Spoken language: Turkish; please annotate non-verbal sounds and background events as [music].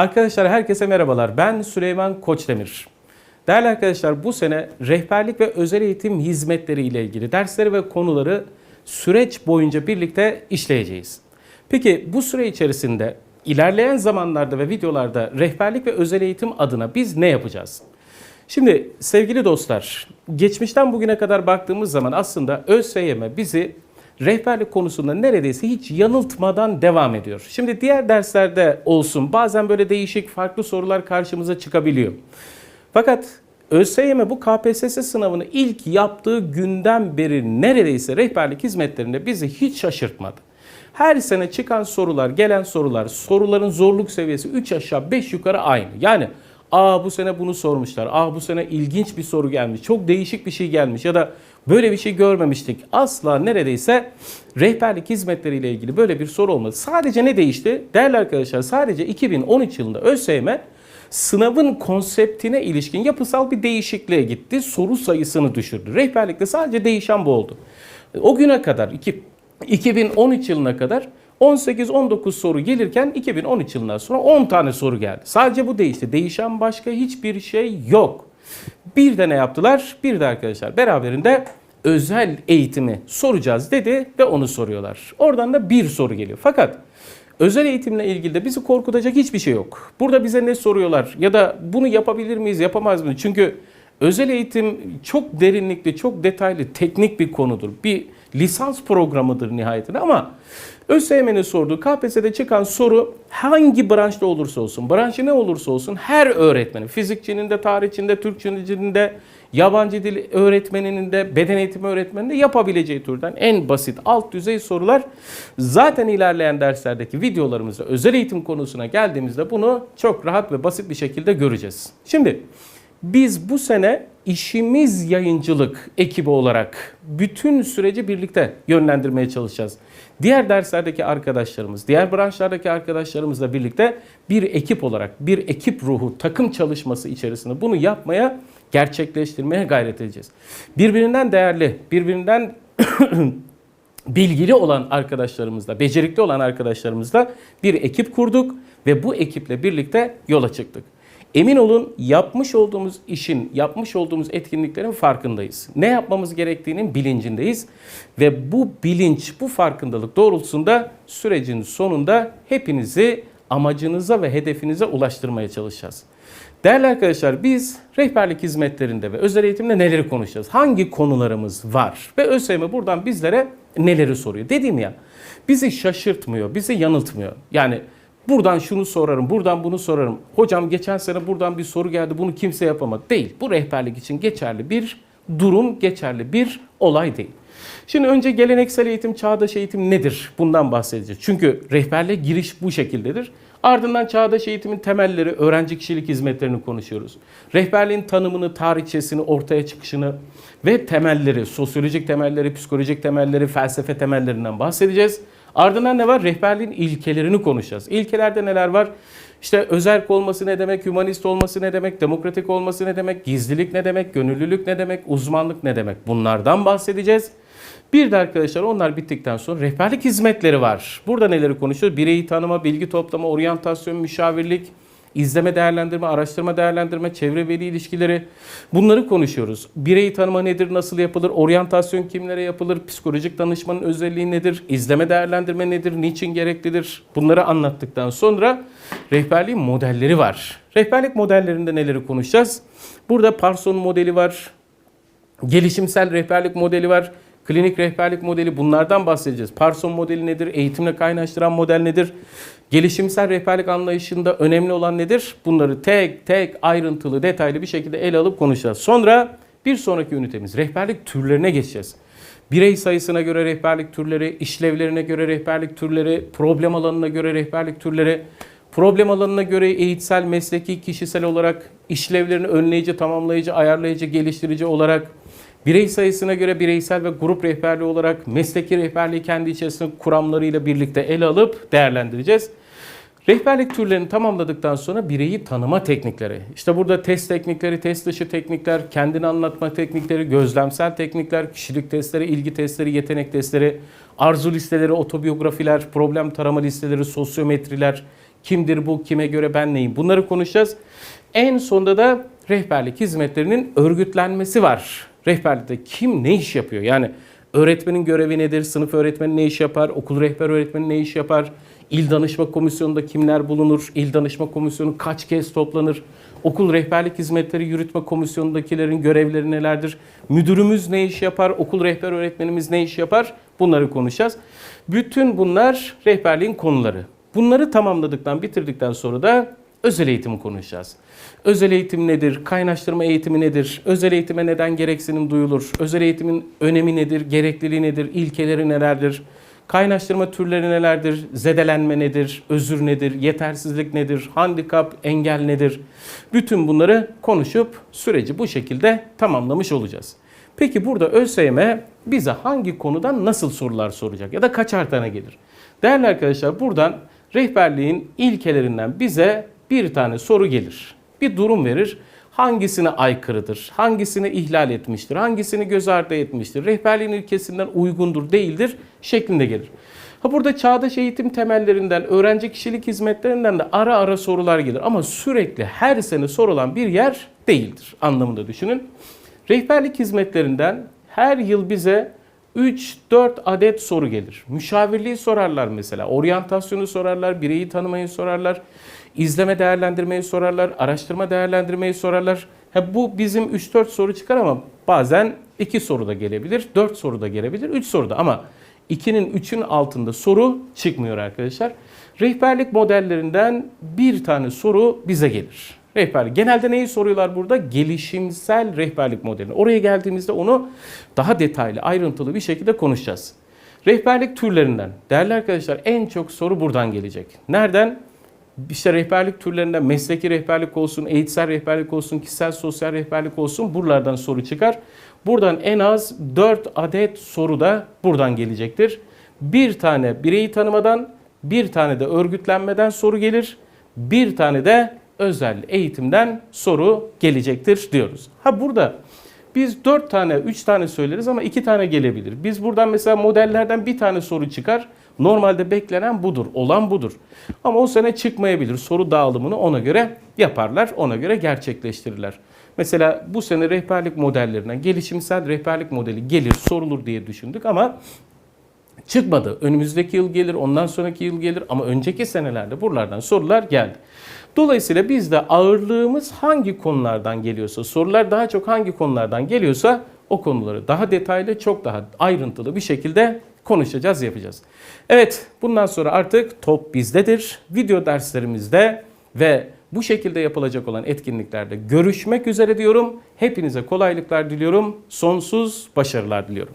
Arkadaşlar herkese merhabalar. Ben Süleyman Koçdemir. Değerli arkadaşlar bu sene rehberlik ve özel eğitim hizmetleri ile ilgili dersleri ve konuları süreç boyunca birlikte işleyeceğiz. Peki bu süre içerisinde ilerleyen zamanlarda ve videolarda rehberlik ve özel eğitim adına biz ne yapacağız? Şimdi sevgili dostlar, geçmişten bugüne kadar baktığımız zaman aslında ÖSYM bizi rehberlik konusunda neredeyse hiç yanıltmadan devam ediyor. Şimdi diğer derslerde olsun bazen böyle değişik farklı sorular karşımıza çıkabiliyor. Fakat ÖSYM bu KPSS sınavını ilk yaptığı günden beri neredeyse rehberlik hizmetlerinde bizi hiç şaşırtmadı. Her sene çıkan sorular, gelen sorular, soruların zorluk seviyesi 3 aşağı 5 yukarı aynı. Yani aa bu sene bunu sormuşlar, aa bu sene ilginç bir soru gelmiş, çok değişik bir şey gelmiş ya da böyle bir şey görmemiştik. Asla neredeyse rehberlik hizmetleriyle ilgili böyle bir soru olmadı. Sadece ne değişti? Değerli arkadaşlar sadece 2013 yılında ÖSYM sınavın konseptine ilişkin yapısal bir değişikliğe gitti. Soru sayısını düşürdü. Rehberlikte sadece değişen bu oldu. O güne kadar iki- 2013 yılına kadar 18-19 soru gelirken 2013 yılından sonra 10 tane soru geldi. Sadece bu değişti. Değişen başka hiçbir şey yok. Bir de ne yaptılar? Bir de arkadaşlar beraberinde özel eğitimi soracağız dedi ve onu soruyorlar. Oradan da bir soru geliyor. Fakat özel eğitimle ilgili de bizi korkutacak hiçbir şey yok. Burada bize ne soruyorlar ya da bunu yapabilir miyiz, yapamaz mıyız? Çünkü özel eğitim çok derinlikli, çok detaylı, teknik bir konudur. Bir lisans programıdır nihayetinde ama ÖSYM'nin sorduğu KPSS'de çıkan soru hangi branşta olursa olsun, branşı ne olursa olsun her öğretmenin, fizikçinin de, tarihçinin de, Türkçinin de, yabancı dil öğretmeninin de, beden eğitimi öğretmeninin de yapabileceği türden en basit alt düzey sorular. Zaten ilerleyen derslerdeki videolarımızda özel eğitim konusuna geldiğimizde bunu çok rahat ve basit bir şekilde göreceğiz. Şimdi biz bu sene işimiz yayıncılık ekibi olarak bütün süreci birlikte yönlendirmeye çalışacağız. Diğer derslerdeki arkadaşlarımız, diğer branşlardaki arkadaşlarımızla birlikte bir ekip olarak, bir ekip ruhu, takım çalışması içerisinde bunu yapmaya, gerçekleştirmeye gayret edeceğiz. Birbirinden değerli, birbirinden [clears throat] bilgili olan arkadaşlarımızla, becerikli olan arkadaşlarımızla bir ekip kurduk ve bu ekiple birlikte yola çıktık. Emin olun yapmış olduğumuz işin, yapmış olduğumuz etkinliklerin farkındayız. Ne yapmamız gerektiğinin bilincindeyiz ve bu bilinç, bu farkındalık doğrultusunda sürecin sonunda hepinizi amacınıza ve hedefinize ulaştırmaya çalışacağız. Değerli arkadaşlar biz rehberlik hizmetlerinde ve özel eğitimde neleri konuşacağız? Hangi konularımız var? Ve ÖSYM buradan bizlere neleri soruyor? Dedim ya bizi şaşırtmıyor, bizi yanıltmıyor. Yani buradan şunu sorarım, buradan bunu sorarım. Hocam geçen sene buradan bir soru geldi bunu kimse yapamadı. Değil. Bu rehberlik için geçerli bir durum, geçerli bir olay değil. Şimdi önce geleneksel eğitim, çağdaş eğitim nedir? Bundan bahsedeceğiz. Çünkü rehberliğe giriş bu şekildedir. Ardından çağdaş eğitimin temelleri, öğrenci kişilik hizmetlerini konuşuyoruz. Rehberliğin tanımını, tarihçesini, ortaya çıkışını ve temelleri, sosyolojik temelleri, psikolojik temelleri, felsefe temellerinden bahsedeceğiz. Ardından ne var? Rehberliğin ilkelerini konuşacağız. İlkelerde neler var? İşte özerk olması ne demek, hümanist olması ne demek, demokratik olması ne demek, gizlilik ne demek, gönüllülük ne demek, uzmanlık ne demek? Bunlardan bahsedeceğiz. Bir de arkadaşlar onlar bittikten sonra rehberlik hizmetleri var. Burada neleri konuşuyoruz? Bireyi tanıma, bilgi toplama, oryantasyon, müşavirlik, izleme değerlendirme, araştırma değerlendirme, çevre veli ilişkileri bunları konuşuyoruz. Bireyi tanıma nedir, nasıl yapılır, oryantasyon kimlere yapılır, psikolojik danışmanın özelliği nedir, izleme değerlendirme nedir, niçin gereklidir bunları anlattıktan sonra rehberliğin modelleri var. Rehberlik modellerinde neleri konuşacağız? Burada Parson modeli var, gelişimsel rehberlik modeli var. Klinik rehberlik modeli bunlardan bahsedeceğiz. Parson modeli nedir? Eğitimle kaynaştıran model nedir? Gelişimsel rehberlik anlayışında önemli olan nedir? Bunları tek tek ayrıntılı, detaylı bir şekilde ele alıp konuşacağız. Sonra bir sonraki ünitemiz rehberlik türlerine geçeceğiz. Birey sayısına göre rehberlik türleri, işlevlerine göre rehberlik türleri, problem alanına göre rehberlik türleri, problem alanına göre eğitsel, mesleki, kişisel olarak işlevlerini önleyici, tamamlayıcı, ayarlayıcı, geliştirici olarak Birey sayısına göre bireysel ve grup rehberliği olarak mesleki rehberliği kendi içerisinde kuramlarıyla birlikte ele alıp değerlendireceğiz. Rehberlik türlerini tamamladıktan sonra bireyi tanıma teknikleri. İşte burada test teknikleri, test dışı teknikler, kendini anlatma teknikleri, gözlemsel teknikler, kişilik testleri, ilgi testleri, yetenek testleri, arzu listeleri, otobiyografiler, problem tarama listeleri, sosyometriler, Kimdir bu? Kime göre ben neyim? Bunları konuşacağız. En sonunda da rehberlik hizmetlerinin örgütlenmesi var. Rehberlikte kim ne iş yapıyor? Yani öğretmenin görevi nedir? Sınıf öğretmeni ne iş yapar? Okul rehber öğretmeni ne iş yapar? İl danışma komisyonunda kimler bulunur? İl danışma komisyonu kaç kez toplanır? Okul rehberlik hizmetleri yürütme komisyonundakilerin görevleri nelerdir? Müdürümüz ne iş yapar? Okul rehber öğretmenimiz ne iş yapar? Bunları konuşacağız. Bütün bunlar rehberliğin konuları. Bunları tamamladıktan, bitirdikten sonra da özel eğitimi konuşacağız. Özel eğitim nedir? Kaynaştırma eğitimi nedir? Özel eğitime neden gereksinim duyulur? Özel eğitimin önemi nedir? Gerekliliği nedir? İlkeleri nelerdir? Kaynaştırma türleri nelerdir? Zedelenme nedir? Özür nedir? Yetersizlik nedir? Handikap, engel nedir? Bütün bunları konuşup süreci bu şekilde tamamlamış olacağız. Peki burada ÖSYM bize hangi konudan nasıl sorular soracak ya da kaçar tane gelir? Değerli arkadaşlar buradan rehberliğin ilkelerinden bize bir tane soru gelir. Bir durum verir. Hangisine aykırıdır? Hangisini ihlal etmiştir? Hangisini göz ardı etmiştir? Rehberliğin ilkesinden uygundur, değildir şeklinde gelir. Ha burada çağdaş eğitim temellerinden, öğrenci kişilik hizmetlerinden de ara ara sorular gelir. Ama sürekli her sene sorulan bir yer değildir anlamında düşünün. Rehberlik hizmetlerinden her yıl bize 3-4 adet soru gelir. Müşavirliği sorarlar mesela, oryantasyonu sorarlar, bireyi tanımayı sorarlar, izleme değerlendirmeyi sorarlar, araştırma değerlendirmeyi sorarlar. Ha, bu bizim 3-4 soru çıkar ama bazen 2 soru da gelebilir, 4 soru da gelebilir, 3 soru da ama 2'nin 3'ün altında soru çıkmıyor arkadaşlar. Rehberlik modellerinden bir tane soru bize gelir. Rehberlik. Genelde neyi soruyorlar burada? Gelişimsel rehberlik modelini. Oraya geldiğimizde onu daha detaylı, ayrıntılı bir şekilde konuşacağız. Rehberlik türlerinden. Değerli arkadaşlar en çok soru buradan gelecek. Nereden? İşte rehberlik türlerinden mesleki rehberlik olsun, eğitsel rehberlik olsun, kişisel sosyal rehberlik olsun buralardan soru çıkar. Buradan en az 4 adet soru da buradan gelecektir. Bir tane bireyi tanımadan, bir tane de örgütlenmeden soru gelir. Bir tane de özel eğitimden soru gelecektir diyoruz. Ha burada biz 4 tane, 3 tane söyleriz ama 2 tane gelebilir. Biz buradan mesela modellerden bir tane soru çıkar. Normalde beklenen budur, olan budur. Ama o sene çıkmayabilir. Soru dağılımını ona göre yaparlar, ona göre gerçekleştirirler. Mesela bu sene rehberlik modellerinden gelişimsel rehberlik modeli gelir, sorulur diye düşündük ama çıkmadı. Önümüzdeki yıl gelir, ondan sonraki yıl gelir ama önceki senelerde buralardan sorular geldi. Dolayısıyla biz de ağırlığımız hangi konulardan geliyorsa, sorular daha çok hangi konulardan geliyorsa o konuları daha detaylı, çok daha ayrıntılı bir şekilde konuşacağız, yapacağız. Evet, bundan sonra artık top bizdedir. Video derslerimizde ve bu şekilde yapılacak olan etkinliklerde görüşmek üzere diyorum. Hepinize kolaylıklar diliyorum. Sonsuz başarılar diliyorum.